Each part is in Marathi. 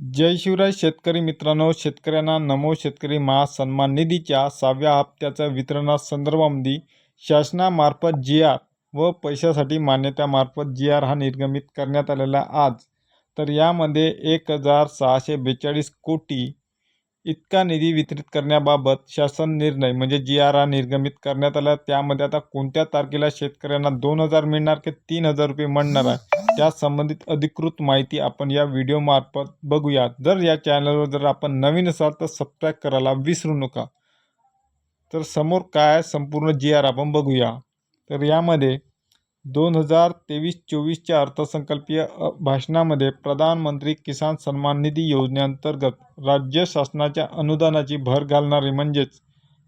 जय शिवराय शेतकरी मित्रांनो शेतकऱ्यांना नमो शेतकरी महासन्मान निधीच्या सहाव्या हप्त्याच्या वितरणासंदर्भामध्ये शासनामार्फत जी आर व पैशासाठी मान्यतामार्फत जी आर हा निर्गमित करण्यात आलेला आज. तर यामध्ये एक हजार सहाशे बेचाळीस कोटी इतका निधी वितरित करण्याबाबत शासन निर्णय म्हणजे जी आर हा निर्गमित करण्यात आला. त्यामध्ये आता कोणत्या तारखेला शेतकऱ्यांना दोन हजार मिळणार की तीन हजार रुपये मिळणार आहे? त्या संबंधित अधिकृत माहिती आपण या व्हिडिओमार्फत बघूया जर या चॅनलवर जर आपण नवीन असाल तर सबस्क्राईब करायला विसरू नका. तर समोर काय संपूर्ण जी आर आपण बघूया. तर यामध्ये दोन हजार तेवीस चोवीसच्या अर्थसंकल्पीय भाषणामध्ये प्रधानमंत्री किसान सन्मान निधी योजनेअंतर्गत राज्य शासनाच्या अनुदानाची भर घालणारी म्हणजेच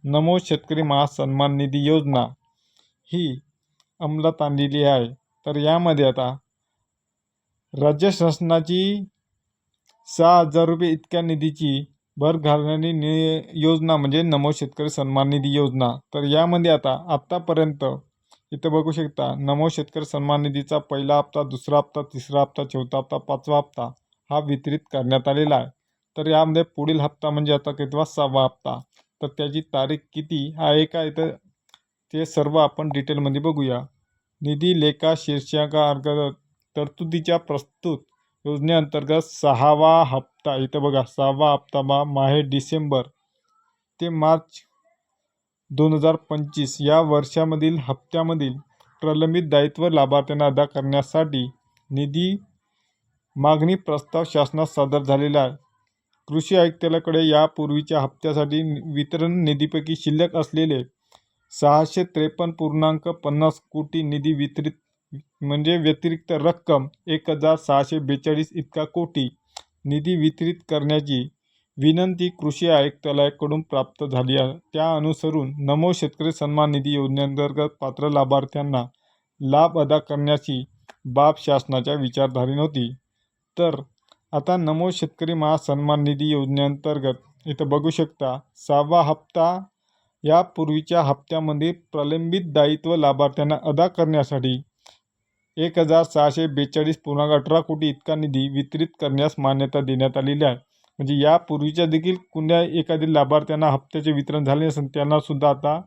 नमो शेतकरी महासन्मान निधी योजना ही अंमलात आणलेली आहे. तर यामध्ये आता राज्य शासनाची सहा हजार रुपये इतक्या निधीची भर घालणारी नि योजना म्हणजे नमो शेतकरी सन्मान निधी योजना. तर यामध्ये आता आत्तापर्यंत इथं बघू शकता नमो शेतकरी सन्मान निधीचा पहिला हप्ता दुसरा हप्ता तिसरा हप्ता चौथा हप्ता पाचवा हप्ता हा वितरित करण्यात आलेला आहे. तर यामध्ये पुढील हप्ता म्हणजे आता कितवा? सहावा हप्ता. तर त्याची तारीख किती हा एक आहे तर ते सर्व आपण डिटेलमध्ये बघूया. निधी लेखा शीर्षकाअंतर्गत तरतुदीच्या प्रस्तुत योजनेअंतर्गत सहावा हप्ता इथं बघा सहावा हप्ता मा माहे डिसेंबर ते मार्च दोन हजार पंचवीस या वर्षामधील हप्त्यामधील प्रलंबित दायित्व लाभार्थ्यांना अदा करण्यासाठी निधी मागणी प्रस्ताव शासनास सादर झालेला आहे. कृषी आयुक्तालयाकडे यापूर्वीच्या हप्त्यासाठी वितरण निधीपैकी शिल्लक असलेले सहाशे त्रेपन्न पूर्णांक पन्नास कोटी निधी वितरित म्हणजे व्यतिरिक्त रक्कम एक हजार सहाशे बेचाळीस इतका कोटी निधी वितरित करण्याची विनंती कृषी आयुक्तालयाकडून प्राप्त झाली आहे. त्या अनुसरून नमो शेतकरी सन्मान निधी योजनेअंतर्गत पात्र लाभार्थ्यांना लाभ अदा करण्याची बाब शासनाच्या विचारधारेने होती. तर आता नमो शेतकरी महासन्मान निधी योजनेअंतर्गत इथं बघू शकता सहावा हप्ता यापूर्वीच्या हप्त्यामध्ये प्रलंबित दायित्व लाभार्थ्यांना अदा करण्यासाठी एक हजार सहाशे बेचाळीस पूर्णांक अठरा कोटी इतका निधी वितरित करण्यास मान्यता देण्यात आलेली आहे. म्हणजे यापूर्वीच्या देखील कुण्या एखादी लाभार्थ्यांना हप्त्याचे वितरण झाले नसेल त्यांनासुद्धा आता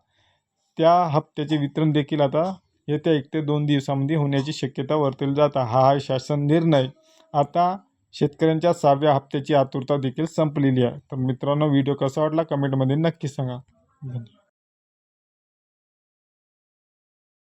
त्या हप्त्याचे वितरण देखील आता येत्या एक ते दोन दिवसामध्ये होण्याची शक्यता वर्तवली जात हा हा आहे शासन निर्णय. आता शेतकऱ्यांच्या सहाव्या हप्त्याची आतुरता देखील संपलेली आहे. तर मित्रांनो व्हिडिओ कसा वाटला कमेंटमध्ये नक्की सांगा. धन्यवाद.